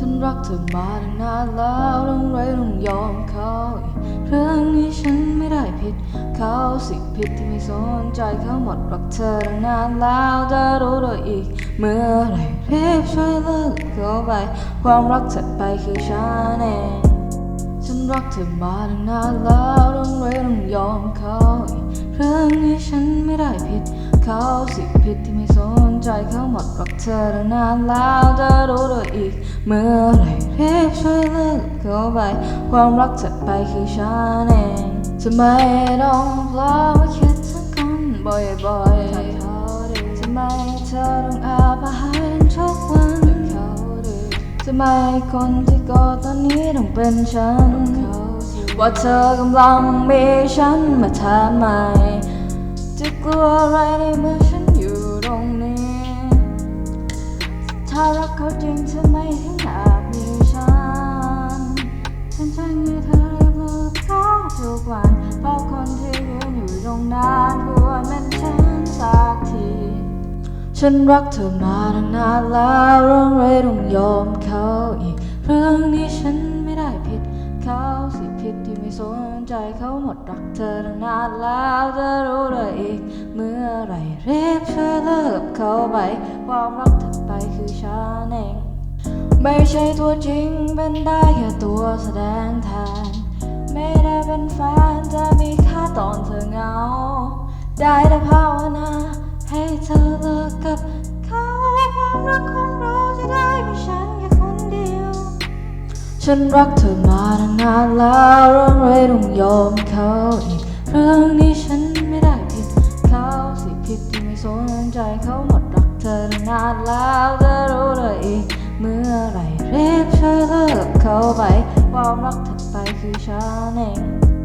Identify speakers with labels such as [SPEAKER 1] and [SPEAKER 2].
[SPEAKER 1] ฉันรักเธอมาตั้งนานแล้วต้องไรต้องยอมเขาอีกเรื่องนี้ฉันไม่ได้ผิด เขาสิผิดที่ไม่สนใจเขาหมดรักเธอตั้งนานแล้วจะรู้ตัวอีก เมื่อไรรีบช่วยเลิกเขาไป ความรักถัดไปคือฉันเองฉันรักเธอมาตั้งนานแล้วต้องไรต้องยอมเขาอีกเรื่องนี้ฉันไม่ได้ผิดเขาสิผิดที่ไม่สนใจเขาหมดรักเธอตั้งนานแล้วจะรู้ตัวอีก เมื่อไหรรีบช่วยเลิกเขาไป ความรักถัดไปคือฉันเองทำไมต้องพลาดมาคิดถึงคนบ่อยๆทำไมเธอต้องอาบอาหารทุกวันเขาดื้อทำไมคนที่กอดตอนนี้ต้องเป็นฉัน ว่าเธอกำลังมีฉันมาทำไมจะกลัวอะไรในเมื่อฉันอยู่ตรงนี้ ถ้ารักเขาจริงทำไม เพราะคนที่ยืนอยู่ตรงนั้นควรเป็นฉันสักที ฉันรักเธอมาตั้งนานแล้วเรื่องไรต้องยอมเขาอีก เรื่องนี้ฉันไม่ได้ผิดเขาสิผิดที่ไม่สนใจเขาหมดรักเธอตั้งนานแล้วจะรู้เลยอีก เมื่อไหรรีบช่วยเลิกเขาไปความรักถัดไปคือฉันเองไม่ใช่ตัวจริงเป็นได้แค่ตัวแสดงแทน ไม่ได้เป็นแฟนจะมีค่าตอนเธอเหงา ได้แต่ภาวนาให้เธอเลิกกับเขาความรักของเราจะได้มีฉันแค่คนเดียว ฉันรักเธอมาตั้งนานแล้วเรื่องไรต้องยอมเขาอีกเรื่องนี้ฉันไม่ได้ผิดเขาสิผิดที่ไม่สนใจเขาหมดรักเธอตั้งนานแล้วจะรู้เลยอีกเมื่อไหรรีบช่วยเลิกเขาไปความรักถัดไปคือ ฉันเอง